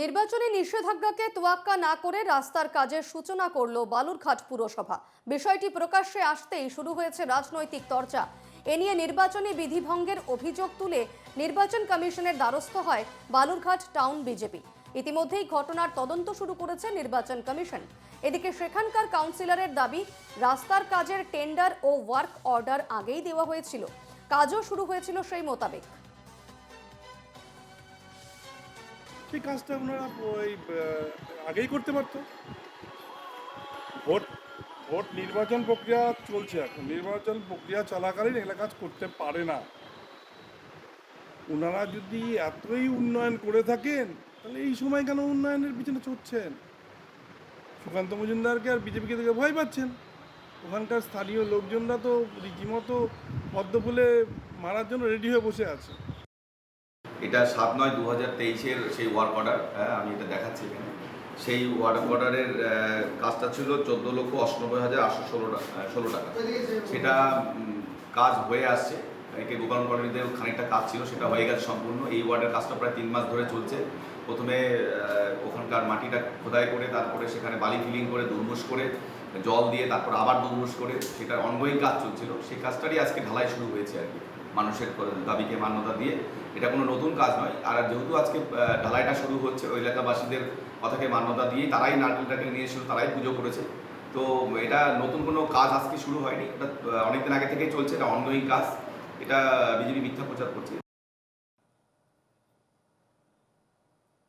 নির্বাচনী নিষেধাজ্ঞাকে তোয়াক্কা না করে রাস্তার কাজের সূচনা করল বালুরঘাট পুরসভা। বিষয়টি প্রকাশ্যে আসতেই শুরু হয়েছে রাজনৈতিক চর্চা এ নিয়ে নির্বাচনী বিধিভঙ্গের অভিযোগ তুলে নির্বাচন কমিশনের দ্বারস্থ হয় বালুরঘাট টাউন বিজেপি। ইতিমধ্যেই ঘটনার তদন্ত শুরু করেছে নির্বাচন কমিশন। এদিকে সেখানকার কাউন্সিলরের দাবি, রাস্তার কাজের টেন্ডার ও ওয়ার্ক অর্ডার আগেই দেওয়া হয়েছিল। কাজও শুরু হয়েছিল সেই মোতাবেক। সেই কাজটা ওনারা ওই আগেই করতে পারতো। ভোট ভোট নির্বাচন প্রক্রিয়া চলছে এখন। নির্বাচন প্রক্রিয়া চলাকালীন এগুলো কাজ করতে পারে না। ওনারা যদি এতই উন্নয়ন করে থাকেন, তাহলে এই সময় কেন উন্নয়নের পিছনে ছুটছেন? সুকান্ত মজুমদারকে আর বিজেপিকে থেকে ভয় পাচ্ছেন? ওখানকার স্থানীয় লোকজনরা তো রীতিমতো পদ্ম ফুলে মারার জন্য রেডি হয়ে বসে আছে। এটা সাত নয় দু হাজার তেইশের সেই ওয়ার্ক অর্ডার হ্যাঁ আমি এটা দেখাচ্ছি এখানে। সেই ওয়ার্ক অর্ডারের কাজটা ছিল চোদ্দ লক্ষ অষ্টানব্বই হাজার আটশো ষোলো টাকা ষোলো টাকা। সেটা কাজ হয়ে আসছে। একে গোপাল কলোনিতেও খানিকটা কাজ ছিল, সেটা হয়ে গেছে সম্পূর্ণ। এই ওয়ার্ডের কাজটা প্রায় তিন মাস ধরে চলছে। প্রথমে ওখানকার মাটিটা খোদাই করে, তারপরে সেখানে বালি ফিলিং করে, দুর্মুষ করে, জল দিয়ে তারপর আবার দুর্মুষ করে, সেটার অনগোয়িং কাজ চলছিল। সেই কাজটারই আজকে ঢালাই শুরু হয়েছে আর কি, মানুষের দাবিকে মান্যতা দিয়ে। এটা কোনো নতুন কাজ নয়। আর যেহেতু আজকে ঢালাইটা শুরু হচ্ছে, ওই এলাকাবাসীদের কথাকে মান্যতা দিয়ে, তারাই নারকেলটাকে নিয়ে এসেছিল, তারাই পুজো করেছে। তো এটা নতুন কোনো কাজ আজকে শুরু হয়নি। এটা অনেকদিন আগে থেকেই চলছে, এটা অনগোয়িং কাজ। এটা বিজেপি মিথ্যা প্রচার করছে।